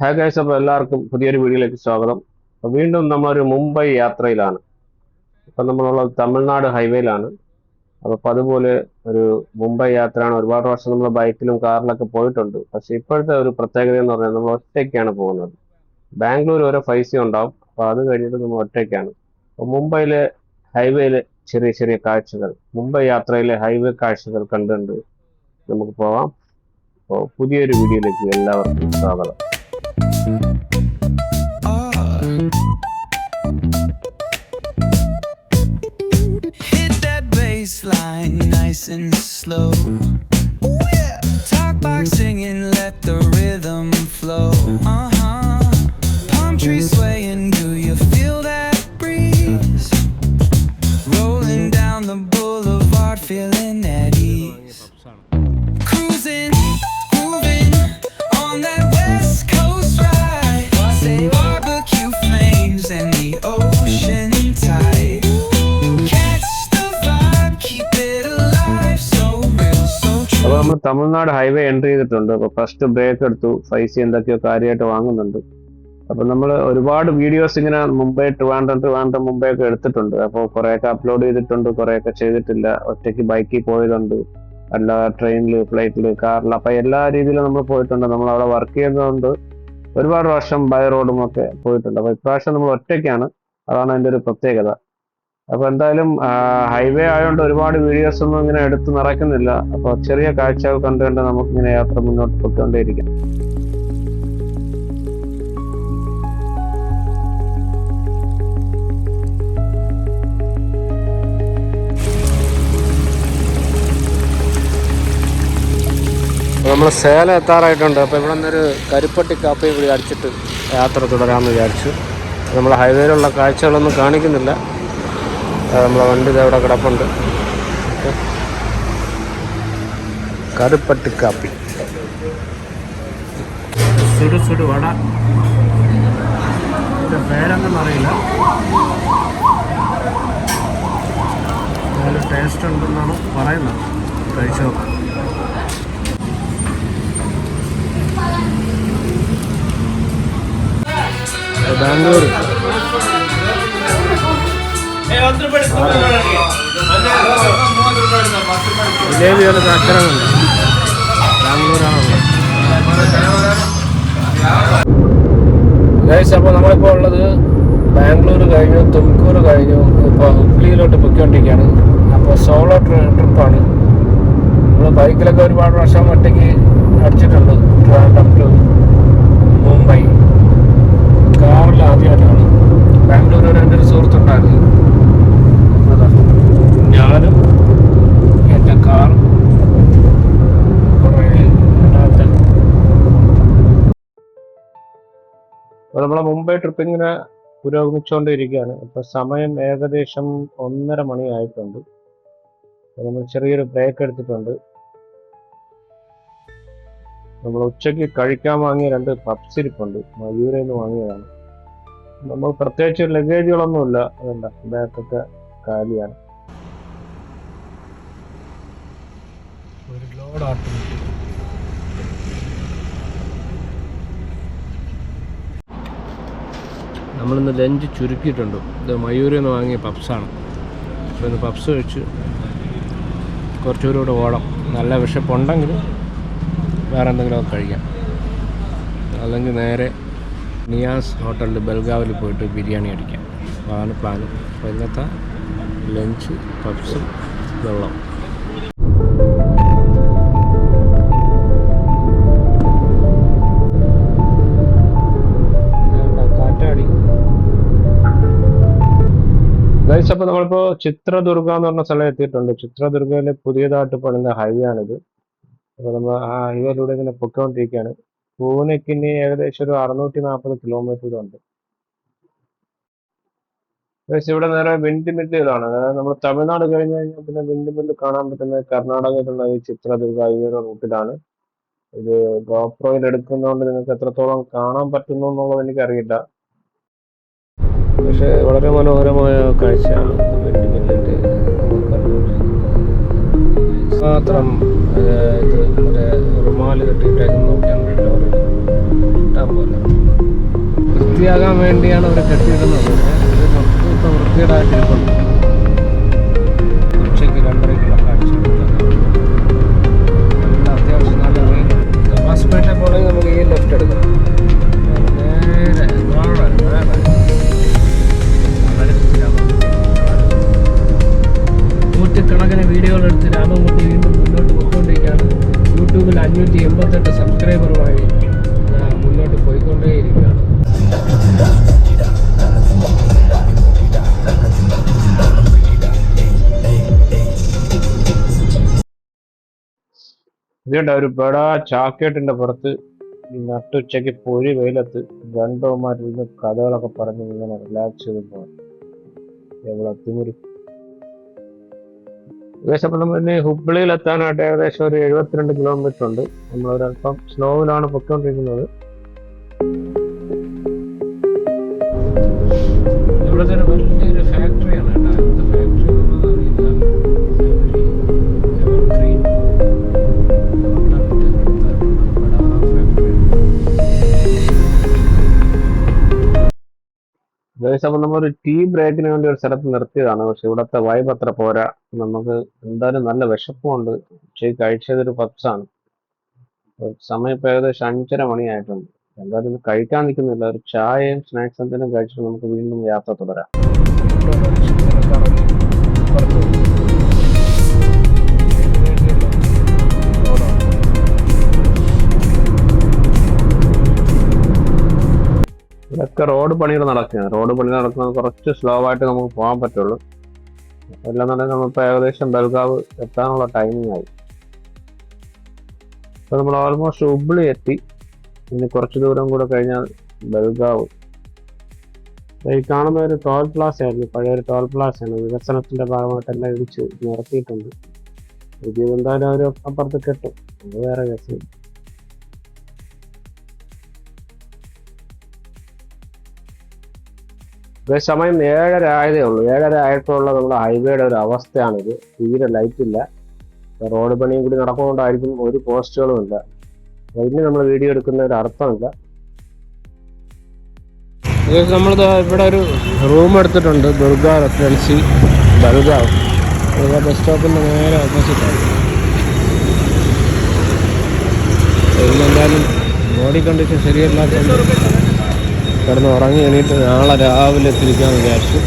Hi അപ്പോൾ എല്ലാവർക്കും പുതിയൊരു വീഡിയോയിലേക്ക് സ്വാഗതം. അപ്പോൾ വീണ്ടും നമ്മളൊരു മുംബൈ യാത്രയിലാണ്. ഇപ്പം നമ്മളുള്ളത് തമിഴ്നാട് ഹൈവേയിലാണ്. അപ്പോൾ അപ്പം അതുപോലെ ഒരു മുംബൈ യാത്രയാണ്. ഒരുപാട് വർഷം നമ്മൾ ബൈക്കിലും കാറിലൊക്കെ പോയിട്ടുണ്ട്. പക്ഷേ ഇപ്പോഴത്തെ ഒരു പ്രത്യേകത എന്ന് പറഞ്ഞാൽ നമ്മൾ ഒറ്റയ്ക്കാണ് പോകുന്നത്. ബാംഗ്ലൂർ ഓരോ പൈസ ഉണ്ടാവും. അപ്പോൾ അത് കഴിഞ്ഞിട്ട് നമ്മൾ ഒറ്റയ്ക്കാണ്. അപ്പോൾ മുംബൈയിലെ ഹൈവേയിലെ ചെറിയ ചെറിയ കാഴ്ചകൾ മുംബൈ യാത്രയിലെ ഹൈവേ കാഴ്ചകൾ കണ്ടുകൊണ്ട് നമുക്ക് പോവാം. അപ്പോൾ പുതിയൊരു വീഡിയോയിലേക്ക് എല്ലാവർക്കും സ്വാഗതം. Hit that baseline nice and slow. Tamil Nadu highway entry ചെയ്തിട്ടുണ്ട്. അപ്പൊ ഫസ്റ്റ് ബ്രേക്ക് എടുത്തു. ഫൈവ് സി എന്തൊക്കെയോ കാര്യമായിട്ട് വാങ്ങുന്നുണ്ട്. അപ്പൊ നമ്മൾ ഒരുപാട് വീഡിയോസ് ഇങ്ങനെ മുംബൈ ട്രിവാൻഡ്രം ട്രിവാൻഡ്രം മുംബൈ ഒക്കെ എടുത്തിട്ടുണ്ട്. അപ്പോൾ കുറേയൊക്കെ അപ്ലോഡ് ചെയ്തിട്ടുണ്ട്. കുറേയൊക്കെ ചെയ്തിട്ടില്ല. ഒറ്റയ്ക്ക് ബൈക്കിൽ പോയതുണ്ട്. അല്ല ട്രെയിനിൽ ഫ്ലൈറ്റിൽ കാറിൽ അപ്പൊ എല്ലാ രീതിയിലും നമ്മൾ പോയിട്ടുണ്ട്. നമ്മൾ അവിടെ വർക്ക് ചെയ്യുന്നതുകൊണ്ട് ഒരുപാട് വർഷം ബൈ റോഡും ഒക്കെ പോയിട്ടുണ്ട്. അപ്പൊ ഇപ്രാവശ്യം നമ്മൾ ഒറ്റയ്ക്കാണ്. അതാണ് അതിന്റെ ഒരു പ്രത്യേകത. അപ്പൊ എന്തായാലും ഹൈവേ ആയതുകൊണ്ട് ഒരുപാട് വീഡിയോസ് ഒന്നും ഇങ്ങനെ എടുത്ത് നിറയ്ക്കുന്നില്ല അപ്പൊ ചെറിയ കാഴ്ചകൾ കണ്ടുകൊണ്ട് നമുക്ക് ഇങ്ങനെ യാത്ര മുന്നോട്ട് പോയിക്കൊണ്ടേയിരിക്കാം. നമ്മൾ സേലം എത്താറായിട്ടുണ്ട്. അപ്പോൾ ഇവിടെ നിന്നൊരു കരിപ്പട്ടി കാപ്പയും കൂടി അടിച്ചിട്ട് യാത്ര തുടരാമെന്ന് വിചാരിച്ചു. നമ്മൾ ഹൈവേയിലുള്ള കാഴ്ചകളൊന്നും കാണിക്കുന്നില്ല. നമ്മളെ വണ്ടി ഇതവിടെ അവിടെ കിടപ്പുണ്ട്. കറുപ്പട്ട് കാപ്പി. സുടു സുടു വട. ഇതിന്റെ പേരൊന്നും അറിയില്ല. നല്ല ടേസ്റ്റ് ഉണ്ടെന്നാണ് പറയുന്നത്. കഴിച്ചു നോക്കാം. ബാംഗ്ലൂർ. ജിലേബിയുടെ അക്ഷരമുണ്ട് അപ്പോൾ നമ്മളിപ്പോൾ ഉള്ളത് ബാംഗ്ലൂർ കഴിഞ്ഞു തുംകൂർ കഴിഞ്ഞു. ഇപ്പോൾ ഹുഗ്ലിയിലോട്ട് പൊയ്ക്കൊണ്ടിരിക്കുകയാണ് അപ്പോൾ സോളോ ട്രിപ്പാണ് നമ്മൾ ബൈക്കിലൊക്കെ ഒരുപാട് വർഷം ഒറ്റയ്ക്ക് അടിച്ചിട്ടുണ്ട് ട്രിവാൻഡ്രം ടു മുംബൈ കാറിൽ ആദ്യമായിട്ടാണ് ബാംഗ്ലൂർ ഒരു എന്റെ ഒരു സുഹൃത്തുണ്ടായിരുന്നു അതാ ഞാനും എന്റെ കാർ കുറേ ഇതിനകത്ത് അപ്പോൾ നമ്മളെ മുംബൈ ട്രിപ്പ് ഇങ്ങനെ പുരോഗമിച്ചുകൊണ്ടിരിക്കുകയാണ് ഇപ്പൊ സമയം ഏകദേശം ഒന്നര മണിയായിട്ടുണ്ട്. ആയിട്ടുണ്ട് നമ്മൾ ചെറിയൊരു ബ്രേക്ക് എടുത്തിട്ടുണ്ട്. നമ്മൾ ഉച്ചയ്ക്ക് കഴിക്കാൻ വാങ്ങിയ രണ്ട് പപ്സ് ഇരിപ്പുണ്ട്. മയൂരിൽ നിന്ന് വാങ്ങിയതാണ്. നമ്മൾ പ്രത്യേകിച്ച് ലഗേജുകളൊന്നുമില്ല അതല്ല ബാഗൊക്കെ കാലിയാണ്. ഒരു ലോഡ് ആട്ടം നമ്മളിന്ന് ലഞ്ച് ചുരുക്കിയിട്ടുണ്ട്. ഇത് മയൂരിൽ നിന്ന് വാങ്ങിയ പപ്സാണ് അപ്പോൾ ഇന്ന് പപ്സ് കഴിച്ച് കുറച്ചുകൂടി കൂടെ ഓടാം. നല്ല വിശപ്പുണ്ടെങ്കിൽ വേറെ എന്തെങ്കിലുമൊക്കെ കഴിക്കാം. അല്ലെങ്കിൽ നേരെ നിയാസ് ഹോട്ടലിൽ ബൽഗാവിൽ പോയിട്ട് ബിരിയാണി അടിക്കാം. അതാണ് പ്ലാൻ അപ്പോൾ ഇന്നത്തെ ലഞ്ച് പപ്സും വെള്ളം. ഗൈസ് അപ്പോൾ നമ്മളിപ്പോൾ ചിത്രദുർഗ എന്ന് പറഞ്ഞ സ്ഥലം എത്തിയിട്ടുണ്ട്. ചിത്രദുർഗയിലെ പുതിയതായിട്ട് പണിത ഹൈവേ ആണിത്. അപ്പോൾ നമ്മൾ ആ ഹൈവേയിലൂടെ ഇങ്ങനെ പൊയ്ക്കൊണ്ടിരിക്കുകയാണ് പൂനെക്ക് ഇനി ഏകദേശം ഒരു അറുന്നൂറ്റി നാൽപ്പത് കിലോമീറ്റർ ഉണ്ട് ഗൈസ് ഇവിടെ നേരെ വിൻഡ് മില്ലുകളാണ് അതായത് നമ്മൾ തമിഴ്നാട് കഴിഞ്ഞ് കഴിഞ്ഞാൽ പിന്നെ വിൻഡ് മില്ല് കാണാൻ പറ്റുന്നത് കർണാടകത്തിലുള്ള ഈ ചിത്രദുർഗ ഈ റൂട്ടിലാണ്. ഇത് ഗോപ്രോയിൽ എടുക്കുന്നതുകൊണ്ട് നിങ്ങൾക്ക് എത്രത്തോളം കാണാൻ പറ്റുന്നു എന്നുള്ളത് എനിക്കറിയില്ല. പക്ഷെ വളരെ മനോഹരമായ കാഴ്ചയാണ്. മാത്രം ഇത് മറ്റേ റുമാൽ കെട്ടിയിട്ടേക്കുന്ന നോക്കിയാൽ കിട്ടാൻ പോലെ വൃത്തിയാകാൻ വേണ്ടിയാണ് അവർ കെട്ടിയിടുന്നത്. ഇത് മൊത്തം ഇപ്പം എടുത്ത് രാമൻകുട്ടി വീണ്ടും മുന്നോട്ട് പോയിക്കൊണ്ടിരിക്കുകയാണ്. യൂട്യൂബിൽ അഞ്ഞൂറ്റി എൺപത്തെട്ട് സബ്സ്ക്രൈബറുമായി മുന്നോട്ട് പോയിക്കൊണ്ടേയിരിക്കുകയാണ്. ഇതുകൊണ്ട് ഒരു ബെടാ ചാക്കേട്ടിന്റെ പുറത്ത് ഈ നട്ടുച്ചയ്ക്ക് പൊഴി വെയിലത്ത് രണ്ടോമാരിരുന്ന് കഥകളൊക്കെ പറഞ്ഞ് ഇങ്ങനെ റിലാക്സ് ചെയ്ത് പോകാൻ എവിടെ തിമിരി നമ്മൾ ഹുബ്ലിയിൽ എത്താനായിട്ട് ഏകദേശം ഒരു എഴുപത്തിരണ്ട് കിലോമീറ്റർ ഉണ്ട്. നമ്മൾ ഒരല്പം സ്ലോവിലാണ് പൊയ്ക്കൊണ്ടിരിക്കുന്നത്. ഏകദേശം നമ്മൾ ഒരു ടീ ബ്രേക്കിന് വേണ്ടി ഒരു സ്ഥലത്ത് നിർത്തിയതാണ്. പക്ഷെ ഇവിടുത്തെ വൈബ് അത്ര പോരാ. നമുക്ക് എന്തായാലും നല്ല വിശപ്പുണ്ട് ഉച്ചയ്ക്ക് കഴിച്ചത് ഒരു പപ്സാണ് സമയം ഇപ്പോൾ ഏകദേശം അഞ്ചര മണിയായിട്ടുണ്ട്. എന്തായാലും കഴിക്കാൻ നിൽക്കുന്നില്ല. ഒരു ചായയും സ്നാക്സ് എന്തെങ്കിലും കഴിച്ചിട്ട് നമുക്ക് വീണ്ടും യാത്ര തുടരാം. ഇതൊക്കെ റോഡ് പണികൾ നടക്കുകയാണ്. റോഡ് പണി നടക്കുന്നത് കുറച്ച് സ്ലോ ആയിട്ട് നമുക്ക് പോകാൻ പറ്റുള്ളൂ. എല്ലാം തന്നെ നമ്മളിപ്പോൾ ഏകദേശം ബൽഗാവ് എത്താനുള്ള ടൈമിംഗ് ആയി. അപ്പോൾ നമ്മൾ ഓൾമോസ്റ്റ് ഉബ്ലി എത്തി. ഇനി കുറച്ച് ദൂരം കൂടെ കഴിഞ്ഞാൽ ബൽഗാവ്. ഈ കാണുന്ന ഒരു ടോൾ പ്ലാസ ആയിരുന്നു. പഴയ ടോൾ പ്ലാസ് ആണ്. വികസനത്തിന്റെ ഭാഗമായിട്ട് എല്ലാം ഇടിച്ച് നിർത്തിയിട്ടുണ്ട്. ഇത് എന്തായാലും അവർ അപ്പുറത്ത് കെട്ടും. അത് വേറെ കേസ്. സമയം ഏഴര ആയതേ ഉള്ളൂ. ഏഴര ആയിട്ടുള്ള നമ്മുടെ ഹൈവേയുടെ ഒരു അവസ്ഥയാണിത്. തീരെ ലൈറ്റ് ഇല്ല. റോഡ് പണിയും കൂടി നടക്കുന്നതുകൊണ്ടായിരിക്കും ഒരു പോസ്റ്റുകളും ഇല്ല. അതിന് നമ്മൾ വീഡിയോ എടുക്കുന്ന ഒരു അർത്ഥമില്ല. നമ്മൾ ഇവിടെ ഒരു റൂം എടുത്തിട്ടുണ്ട്. ദുർഗ റെസിഡൻസി ബൽഗാവ് ബസ് സ്റ്റോപ്പിന്റെ നേരെ ഓപ്പോസിറ്റാണ് എന്തായാലും ബോഡി കണ്ടീഷൻ ശരിയല്ലാത്തതുകൊണ്ട് കിടന്ന് ഉറങ്ങി എണീറ്റ് നാളെ രാവിലെ തിരിക്കാൻ വിചാരിച്ചു.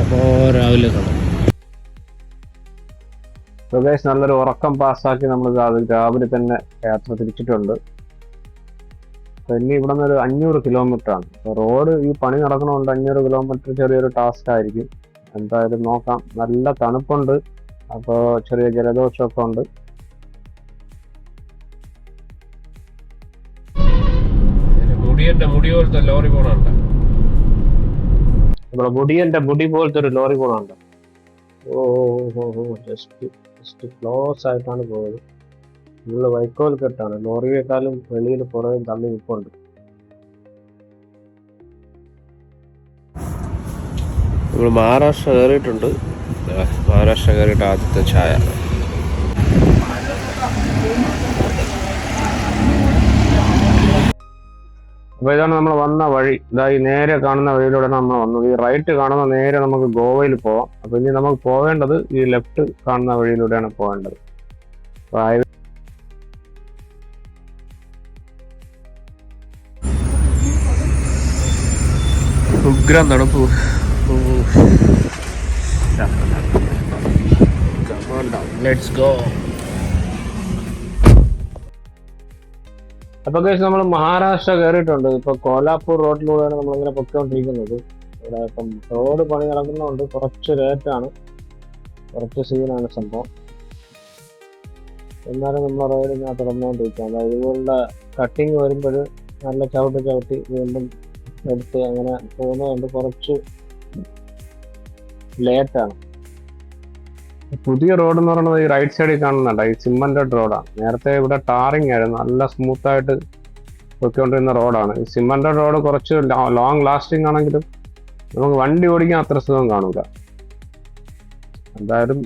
അപ്പോൾ രാവിലെ കാണാം സുഖേഷ് നല്ലൊരു ഉറക്കം പാസ്സാക്കി നമ്മൾ രാവിലെ തന്നെ യാത്ര തിരിച്ചിട്ടുണ്ട്. പിന്നെ ഇവിടെ നിന്ന് ഒരു അഞ്ഞൂറ് കിലോമീറ്റർ ആണ് റോഡ് ഈ പണി നടക്കണമുണ്ട് അഞ്ഞൂറ് കിലോമീറ്റർ ചെറിയൊരു ടാസ്ക് ആയിരിക്കും. എന്തായാലും നോക്കാം. നല്ല തണുപ്പുണ്ട്. അപ്പോൾ ചെറിയ ജലദോഷമൊക്കെ ഉണ്ട്. മുടിയന്റെ മുടി പോലത്തെ ലോറി പോണുണ്ട് നമ്മുടെ മുടിയന്റെ മുടി പോലത്തെ ഒരു ലോറി പോണുണ്ട് oh oh oh just just close ആയിട്ടാണ് പോയത്. ഫുള്ള് വൈക്കോൽ കെട്ടാണ് ലോറിയേക്കാളും വെളിയിൽ പുറകെ തള്ളി നിൽപ്പുണ്ട് നമ്മൾ മഹാരാഷ്ട്ര കയറിയിട്ടുണ്ട്. മഹാരാഷ്ട്ര കയറിയിട്ട് ആദ്യത്തെ ചായ. അപ്പൊ ഇതാണ് നമ്മൾ വന്ന വഴി. ഇതാ ഈ നേരെ കാണുന്ന വഴിയിലൂടെ നമ്മൾ വന്നത് ഈ റൈറ്റ് കാണുന്ന നേരെ നമുക്ക് ഗോവയിൽ പോവാം. അപ്പൊ ഇനി നമുക്ക് പോവേണ്ടത് ഈ ലെഫ്റ്റ് കാണുന്ന വഴിയിലൂടെയാണ് പോകേണ്ടത് അപ്പൊ ഹൈവേ ഉഗ്രം തണുപ്പ് ലെറ്റ്സ് ഗോ അപ്പൊ കേസ് നമ്മൾ മഹാരാഷ്ട്ര കയറിയിട്ടുണ്ട് ഇപ്പൊ കോലാപ്പൂർ റോഡിലൂടെയാണ് നമ്മളിങ്ങനെ പൊയ്ക്കൊണ്ടിരിക്കുന്നത്. ഇവിടെ ഇപ്പം റോഡ് പണി നടക്കുന്നതുകൊണ്ട് കുറച്ച് ലേറ്റാണ് കുറച്ച് സീനാണ് സംഭവം. എന്നാലും നമ്മൾ റോഡ് ഇങ്ങനെ തുടർന്നുകൊണ്ടിരിക്കുക അതായത് ഇതുപോലുള്ള കട്ടിങ് വരുമ്പോൾ നല്ല ചവിട്ടി ചവിട്ടി വീണ്ടും എടുത്ത് അങ്ങനെ പോകുന്നതുകൊണ്ട് കുറച്ച് ലേറ്റാണ് പുതിയ റോഡ് എന്ന് പറയുന്നത് ഈ റൈറ്റ് സൈഡിൽ കാണുന്നുണ്ട് ഈ സിമന്റഡ് റോഡാണ് നേരത്തെ ഇവിടെ ടാറിങ് ആയിരുന്നു നല്ല സ്മൂത്ത് ആയിട്ട് പൊയ്ക്കൊണ്ടിരുന്ന റോഡാണ് ഈ സിമന്റഡ് റോഡ് കുറച്ച് ലോങ് ലാസ്റ്റിംഗ് ആണെങ്കിലും നമുക്ക് വണ്ടി ഓടിക്കാൻ അത്ര സുഖം കാണൂല. എന്തായാലും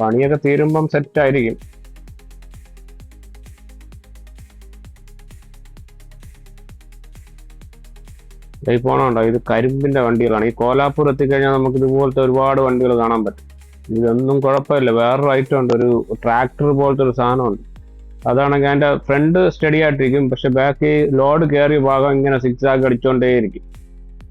പണിയൊക്കെ തീരുമ്പം സെറ്റ് ആയിരിക്കും. ഈ പോണുണ്ടോ ഇത് കരിമ്പിന്റെ വണ്ടികളാണ്. ഈ കോലാപ്പൂർ എത്തിക്കഴിഞ്ഞാൽ നമുക്ക് ഇതുപോലത്തെ ഒരുപാട് വണ്ടികൾ കാണാൻ പറ്റും. ഇതൊന്നും കുഴപ്പമില്ല. വേറൊരു ഐറ്റം ഉണ്ട്. ഒരു ട്രാക്ടർ പോലത്തെ ഒരു സാധനമുണ്ട്. അതാണെങ്കിൽ അതിന്റെ ഫ്രണ്ട് സ്റ്റഡി ആയിട്ടിരിക്കും. പക്ഷെ ബാക്ക് ലോഡ് കയറിയ ഭാഗം ഇങ്ങനെ സിക്സ് ആക്കി അടിച്ചുകൊണ്ടേയിരിക്കും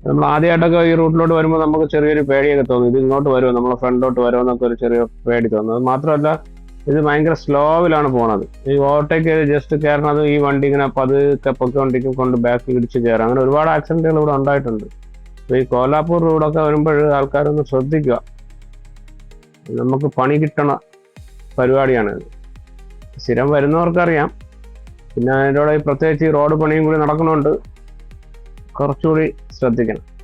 നമ്മൾ ആദ്യമായിട്ടൊക്കെ ഈ റൂട്ടിലോട്ട് വരുമ്പോൾ നമുക്ക് ചെറിയൊരു പേടിയൊക്കെ തോന്നും. ഇത് ഇങ്ങോട്ട് വരുമോ? നമ്മളെ ഫ്രണ്ടോട്ട് വരുമോ? എന്നൊക്കെ ഒരു ചെറിയ പേടി തോന്നും. അത് മാത്രമല്ല ഇത് ഭയങ്കര സ്ലോവിലാണ് പോണത്. ഈ ഓവർടേക്ക് ചെയ്ത് ജസ്റ്റ് കയറണത് ഈ വണ്ടി ഇങ്ങനെ പതുക്കെ പൊക്കൊണ്ടിരിക്കും കൊണ്ട് ബാക്ക് ഇടിച്ച് കയറാം. അങ്ങനെ ഒരുപാട് ആക്സിഡന്റുകൾ ഇവിടെ ഉണ്ടായിട്ടുണ്ട്. ഈ കോലാപ്പൂർ റോഡൊക്കെ വരുമ്പോൾ ആൾക്കാരൊന്ന് ശ്രദ്ധിക്കുക. നമുക്ക് പണി കിട്ടണ പരിപാടിയാണ് സ്ഥിരം വരുന്നവർക്കറിയാം. പിന്നെ അതിന്റെ പ്രത്യേകിച്ച് ഈ റോഡ് പണിയും കൂടി നടക്കുന്നുണ്ട് കുറച്ചുകൂടി ശ്രദ്ധിക്കണം.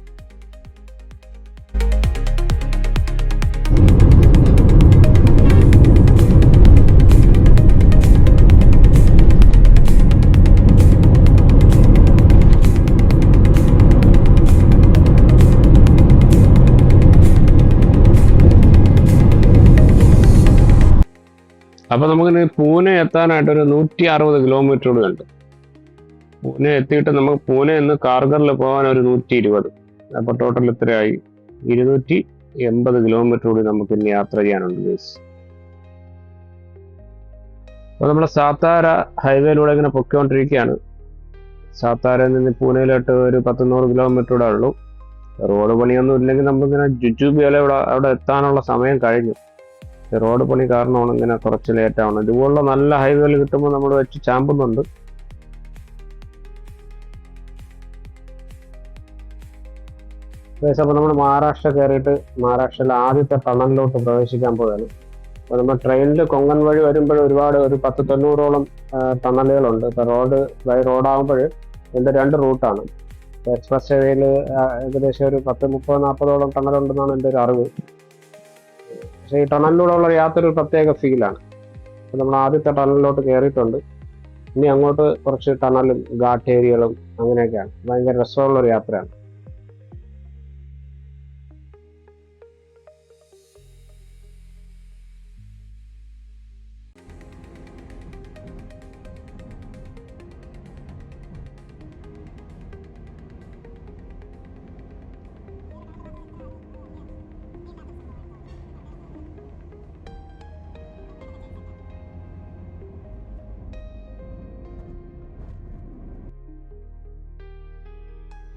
അപ്പൊ നമുക്ക് പൂനെ എത്താനായിട്ട് ഒരു നൂറ്റി അറുപത് കിലോമീറ്റർ കൂടി ഉണ്ട് പൂനെ എത്തിയിട്ട് നമുക്ക് പൂനെ നിന്ന് കാർഗറിൽ പോകാൻ ഒരു നൂറ്റി ഇരുപത് അപ്പൊ ടോട്ടൽ എത്രയായി? ഇരുന്നൂറ്റി എൺപത് കിലോമീറ്റർ കൂടി നമുക്ക് ഇനി യാത്ര ചെയ്യാനുണ്ട് ഗേസ് അപ്പൊ നമ്മുടെ സാത്താര ഹൈവേയിലൂടെ ഇങ്ങനെ പൊക്കിക്കൊണ്ടിരിക്കുകയാണ് സാത്താരയിൽ നിന്ന് പൂനെയിലോട്ട് ഒരു പത്തുനൂറ് കിലോമീറ്റർ കൂടെ ഉള്ളൂ. റോഡ് പണിയൊന്നും ഇല്ലെങ്കിൽ നമുക്കിങ്ങനെ ജുജുബി അല്ലെ ഇവിടെ അവിടെ എത്താനുള്ള സമയം കഴിഞ്ഞു. റോഡ് പണി കാരണമാണ് ഇങ്ങനെ കുറച്ച് ലേറ്റ് ആവുന്നത്. ഇതുപോലുള്ള നല്ല ഹൈവേകൾ കിട്ടുമ്പോൾ നമ്മൾ വെച്ച് ചാമ്പുന്നുണ്ട്. അപ്പോൾ നമ്മൾ മഹാരാഷ്ട്ര കയറിയിട്ട് മഹാരാഷ്ട്രയിലെ ആദ്യത്തെ ടണലിലോട്ട് പ്രവേശിക്കാൻ പോവുകയാണ്. അപ്പോൾ നമ്മൾ ട്രെയിനിൽ കൊങ്കൺ വഴി വരുമ്പോൾ ഒരുപാട് ഒരു പത്ത് തൊണ്ണൂറോളം ടണലുകളുണ്ട്. ഇപ്പോൾ റോഡ് ബൈ റോഡാകുമ്പോൾ ഇതിന്റെ രണ്ട് റൂട്ടാണ്. എക്സ്പ്രസ് ഹൈവേയിൽ ഏകദേശം ഒരു പത്ത് മുപ്പത് നാൽപ്പതോളം ടണലുണ്ടെന്നാണ് എന്റെ ഒരു അറിവ്. പക്ഷേ ഈ ടണലിലൂടെ ഉള്ള യാത്ര ഒരു പ്രത്യേക ഫീലാണ്. അപ്പം നമ്മൾ ആദ്യത്തെ ടണലിലോട്ട് കയറിയിട്ടുണ്ട്. ഇനി അങ്ങോട്ട് കുറച്ച് ടണലും ഘാട്ട് ഏരിയകളും അങ്ങനെയൊക്കെയാണ്. ഭയങ്കര രസമുള്ള ഒരു യാത്രയാണ്.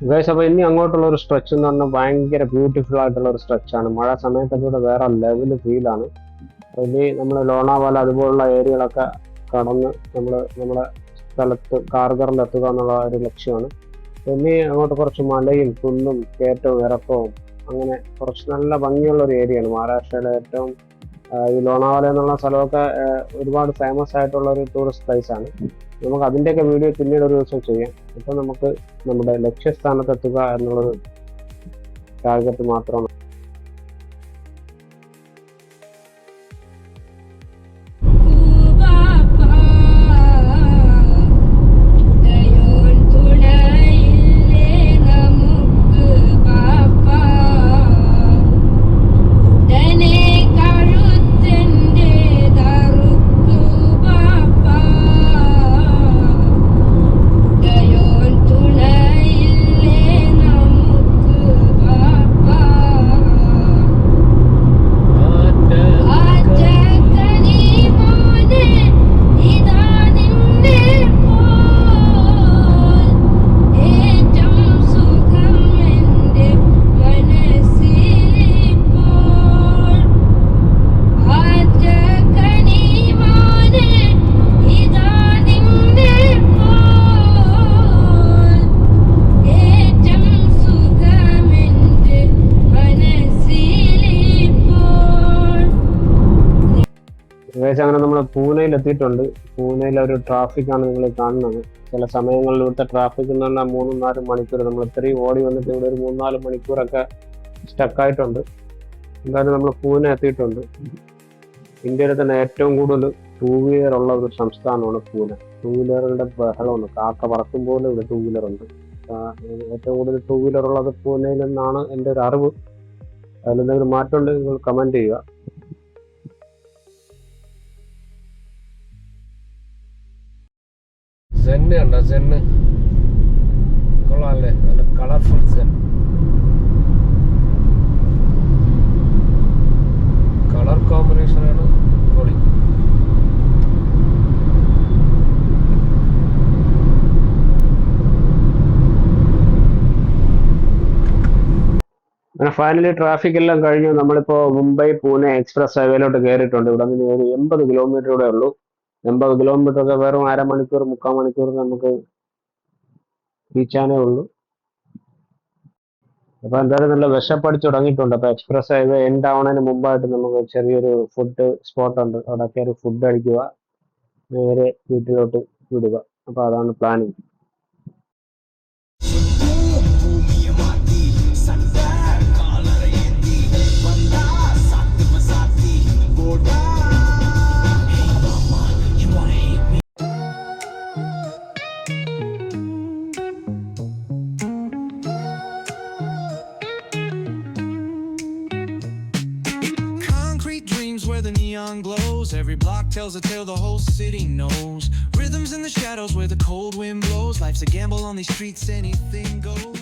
ഗൈസ് അപ്പോൾ ഇനി അങ്ങോട്ടുള്ള ഒരു സ്ട്രെച്ച് എന്ന് പറഞ്ഞാൽ ഭയങ്കര ബ്യൂട്ടിഫുൾ ആയിട്ടുള്ള ഒരു സ്ട്രെച്ചാണ് മഴ സമയത്തൊക്കെ വേറെ ലെവൽ ഫീൽ ആണ്. ഇനി നമ്മൾ ലോണാവാല അതുപോലുള്ള ഏരിയകളൊക്കെ കടന്ന് നമ്മൾ നമ്മുടെ സ്ഥലത്ത് കാർഗറിൽ എത്തുക എന്നുള്ള ഒരു ലക്ഷ്യമാണ്. ഇനി അങ്ങോട്ട് കുറച്ച് മലയും കുന്നും കയറ്റവും ഇറക്കവും അങ്ങനെ കുറച്ച് നല്ല ഭംഗിയുള്ള ഒരു ഏരിയയാണ് മഹാരാഷ്ട്രയിലെ ഏറ്റവും ഈ ലോണാവാല എന്നുള്ള സ്ഥലമൊക്കെ ഒരുപാട് ഫേമസ് ആയിട്ടുള്ള ഒരു ടൂറിസ്റ്റ് പ്ലേസ് ആണ്. നമുക്ക് അതിന്റെയൊക്കെ വീഡിയോ പിന്നീട് ഒരു ദിവസം ചെയ്യാം. ഇപ്പം നമുക്ക് നമ്മുടെ ലക്ഷ്യസ്ഥാനത്തെത്തുക എന്നുള്ളത് ടാർഗറ്റ് മാത്രമാണ്. ഏകദേശം അങ്ങനെ നമ്മൾ പൂനെയിൽ എത്തിയിട്ടുണ്ട് പൂനെയിൽ ഒരു ട്രാഫിക് ആണ് നിങ്ങൾ കാണുന്നത്. ചില സമയങ്ങളിൽ ഇവിടുത്തെ ട്രാഫിക് എന്ന് പറഞ്ഞാൽ മൂന്നും നാലും മണിക്കൂർ. നമ്മൾ ഇത്രയും ഓടി വന്നിട്ട് ഇവിടെ ഒരു മൂന്നാൽ മണിക്കൂറൊക്കെ സ്റ്റക്കായിട്ടുണ്ട് എന്തായാലും നമ്മൾ പൂനെ എത്തിയിട്ടുണ്ട്. ഇന്ത്യയിലെ തന്നെ ഏറ്റവും കൂടുതൽ ടൂ വീലർ ഉള്ള ഒരു സംസ്ഥാനമാണ് പൂനെ. ടൂ വീലറുകളുടെ ബഹളമാണ്. കാക്ക പറക്കും പോലെ ഇവിടെ ടൂ വീലർ ഉണ്ട്. ഏറ്റവും കൂടുതൽ ടൂ വീലർ ഉള്ളത് പൂനെയിൽ നിന്നാണ് എന്റെ ഒരു അറിവ്. അതിലെന്തെങ്കിലും മാറ്റമുണ്ടെങ്കിൽ നിങ്ങൾ കമന്റ് ചെയ്യുക. സെന്ന് കണ്ട സെന്ന് കൊള്ളാമല്ലേ നല്ല കളർഫുൾ സെൻ കളർ കോമ്പിനേഷനാണ് പൊളി. അങ്ങനെ ഫൈനലി ട്രാഫിക് എല്ലാം കഴിഞ്ഞു. നമ്മളിപ്പോ മുംബൈ പൂനെ എക്സ്പ്രസ് ഹൈവേയിലോട്ട് കയറിയിട്ടുണ്ട് ഇവിടെ നിന്ന് ഒരു എൺപത് കിലോമീറ്റർ കൂടെ ഉള്ളൂ. എൺപത് കിലോമീറ്റർ ഒക്കെ വെറും അരമണിക്കൂർ മുക്കാൽ മണിക്കൂർ നമുക്ക് റീച്ചാനേ ഉള്ളൂ. അപ്പൊ എന്തായാലും നല്ല വിശപ്പടിച്ച് തുടങ്ങിയിട്ടുണ്ട്. അപ്പൊ എക്സ്പ്രസ് ഹൈവേ എൻഡ് ആവണതിന് മുമ്പായിട്ട് നമുക്ക് ചെറിയൊരു ഫുഡ് സ്പോട്ട് ഉണ്ട്. അവിടെ കയറി ഫുഡ് അടിക്കുക. നേരെ വീട്ടിലോട്ട് വിടുക. അപ്പൊ അതാണ് planning the neon glows. Every block tells a tale the whole city knows. Rhythms in the shadows where the cold wind blows. Life's a gamble on these streets, anything goes.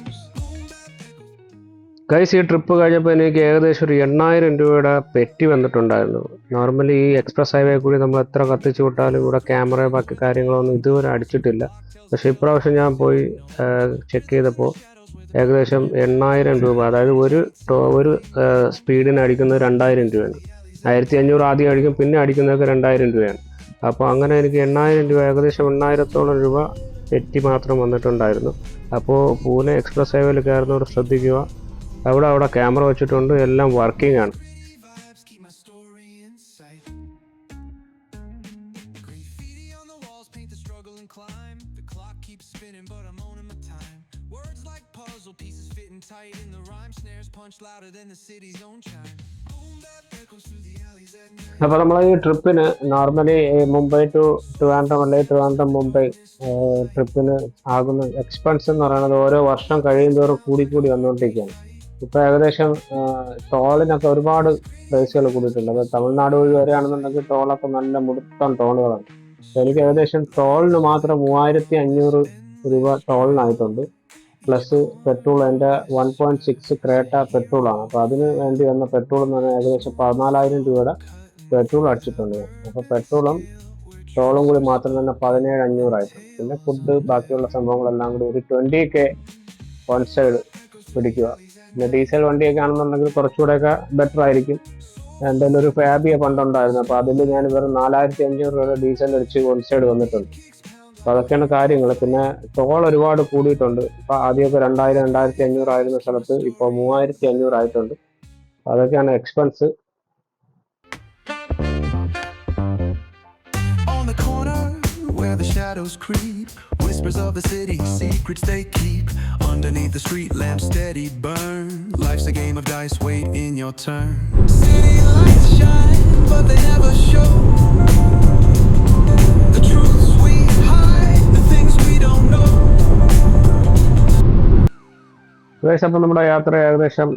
Guys ഈ trip കഴിഞ്ഞപ്പോൾ എനിക്ക് ഏകദേശം ഒരു എണ്ണായിരം രൂപയുടെ petty വന്നിട്ടുണ്ടായിരുന്നു normally ഈ express highway കൂടി നമ്മൾ എത്ര കത്തിച്ചു വിട്ടാലും ഇവിടെ ക്യാമറ ബാക്കി കാര്യങ്ങളൊന്നും ഇതുവരെ അടിച്ചിട്ടില്ല പക്ഷേ ഇപ്രാവശ്യം ഞാൻ പോയി ചെക്ക് ചെയ്തപ്പോൾ ഏകദേശം എണ്ണായിരം രൂപ അതായത് ഒരു ഒരു സ്പീഡിന് അടിക്കുന്നത് രണ്ടായിരം രൂപയാണ് ആയിരത്തി അഞ്ഞൂറ് ആദ്യം അടിക്കും പിന്നെ അടിക്കുന്നതൊക്കെ രണ്ടായിരം രൂപയാണ്. അപ്പോൾ അങ്ങനെ എനിക്ക് എണ്ണായിരം രൂപ ഏകദേശം എണ്ണായിരത്തോളം രൂപ എറ്റി മാത്രം വന്നിട്ടുണ്ടായിരുന്നു. അപ്പോൾ പൂനെ എക്സ്പ്രസ് ഹൈവേയിൽ കയറുന്നവർ ശ്രദ്ധിക്കുക. അവിടെ അവിടെ ക്യാമറ വെച്ചിട്ടുണ്ട് എല്ലാം വർക്കിംഗ് ആണ്. Pieces fitting tight in the rhyme. Snares punch louder than the city's own chime. അപ്പോൾ നമ്മൾ ഈ ട്രിപ്പിന് നോർമലി മുംബൈ ടു ട്രിവാൻഡ്രം അല്ലെങ്കിൽ ട്രിവാൻഡ്രം മുംബൈ ട്രിപ്പിന് ആകുന്ന എക്സ്പെൻസ് എന്ന് പറയുന്നത് ഓരോ വർഷം കഴിയുന്തോറും കൂടി കൂടി വന്നുകൊണ്ടിരിക്കുകയാണ് ഇപ്പൊ ഏകദേശം ടോളിനൊക്കെ ഒരുപാട് പ്രൈസുകൾ കൂടിയിട്ടുണ്ട്. അപ്പൊ തമിഴ്നാട് വഴി വരികയാണെന്നുണ്ടെങ്കിൽ ടോളൊക്കെ നല്ല മുടുത്തം ടോളുകളാണ്. എനിക്ക് ഏകദേശം ടോളിന് മാത്രം മൂവായിരത്തി അഞ്ഞൂറ് രൂപ ടോളിനായിട്ടുണ്ട്. പ്ലസ് പെട്രോൾ എന്റെ വൺ പോയിന്റ് സിക്സ് ക്രേട്ട പെട്രോളാണ് അപ്പോൾ അതിന് വേണ്ടി വന്ന പെട്രോൾ എന്ന് പറഞ്ഞാൽ ഏകദേശം പതിനാലായിരം രൂപയുടെ പെട്രോൾ അടിച്ചിട്ടുണ്ട്. അപ്പൊ അപ്പോൾ പെട്രോളും ടോളും കൂടി മാത്രം തന്നെ പതിനേഴ് അഞ്ഞൂറായിട്ടും. പിന്നെ ഫുഡ് ബാക്കിയുള്ള സംഭവങ്ങളെല്ലാം കൂടി ഒരു ട്വന്റി കെ വൺ സൈഡ് പിടിക്കുക. പിന്നെ ഡീസൽ വണ്ടിയൊക്കെ ആണെന്നുണ്ടെങ്കിൽ കുറച്ചുകൂടെയൊക്കെ ബെറ്റർ ആയിരിക്കും. എന്റെ ഒരു ഫാബിയ പണ്ടുണ്ടായിരുന്നു അപ്പോൾ അതിൽ ഞാൻ വെറും നാലായിരത്തി അഞ്ഞൂറ് രൂപ ഡീസൽ അടിച്ച് വൺ സൈഡ് വന്നിട്ടുണ്ട്. അപ്പോൾ അതൊക്കെയാണ് കാര്യങ്ങൾ. പിന്നെ ടോൾ ഒരുപാട് കൂടിയിട്ടുണ്ട്. ഇപ്പൊ ആദ്യമൊക്കെ രണ്ടായിരം രണ്ടായിരത്തി അഞ്ഞൂറായിരുന്ന സ്ഥലത്ത് ഇപ്പൊ മൂവായിരത്തി അഞ്ഞൂറായിട്ടുണ്ട് അതൊക്കെയാണ് expense shadows creep, whispers of the city, secrets they keep. Underneath the street lamp, steady burn. Life's a game of dice, wait in your turn. City lights shine, but they never show. The truths we hide, the things we don't know. ഏകദേശം അപ്പം നമ്മുടെ യാത്ര ഏകദേശം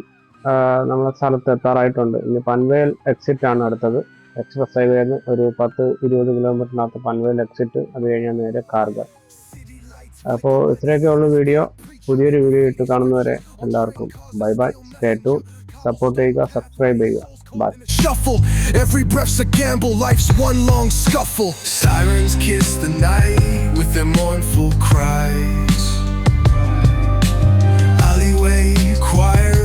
നമ്മുടെ സ്ഥലത്ത് എത്താറായിട്ടുണ്ട് ഇനി Panvel exit ആണ് അടുത്തത് എക്സ്പ്രസ് ഹൈവേന്ന് ഒരു പത്ത് ഇരുപത് കിലോമീറ്ററിനകത്ത് പൻവേൽ എക്സിറ്റ് അത് കഴിഞ്ഞാൽ നേരെ കാർഗർ അപ്പോൾ ഇത്രയൊക്കെ ഉള്ള വീഡിയോ പുതിയൊരു വീഡിയോ ഇട്ട് കാണുന്നവരെ എല്ലാവർക്കും bye bye stay to support ചെയ്യുക സബ്സ്ക്രൈബ് ചെയ്യുക Bye. Shuffle, every breath's a gamble, life's one long scuffle. Sirens kiss the night with their mournful cries. Alleyway choir.